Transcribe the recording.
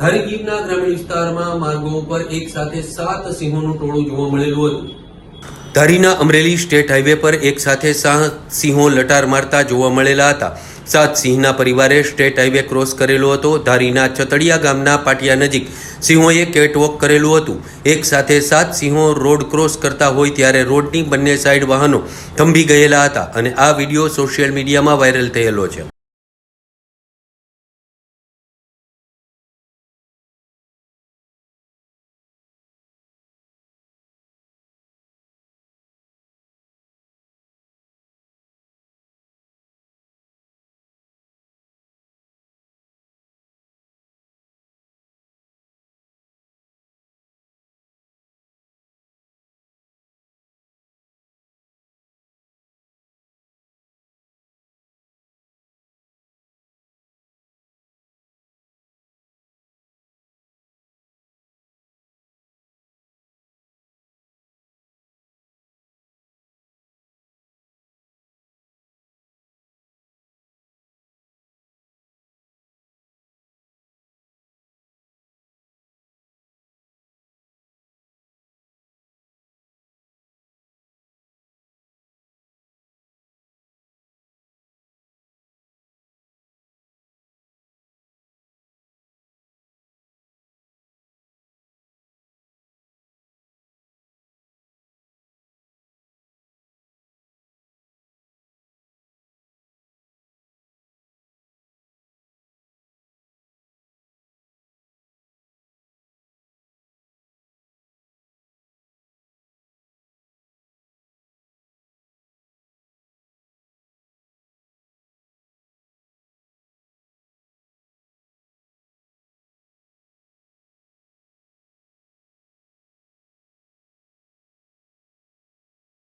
ધારી ગીરના ગ્રામીણ વિસ્તારમાં માર્ગો ઉપર એક સાથે સાત સિંહોનું ટોળું જોવા મળેલું હતું. ધારીના અમરેલી સ્ટેટ હાઈવે પર એક સાથે સાત સિંહો લટાર મારતા જોવા મળેલા હતા. સાત સિંહના પરિવારે સ્ટેટ હાઈવે ક્રોસ કરેલો હતો. ધારીના ચતડિયા ગામના પાટિયા નજીક સિંહોએ કેટવોક કરેલું હતું. એક સાથે સાત સિંહો રોડ ક્રોસ કરતા હોય ત્યારે રોડની બંને સાઈડ વાહનો થંભી ગયેલા હતા અને આ વીડિયો સોશિયલ મીડિયામાં વાયરલ થયેલો છે.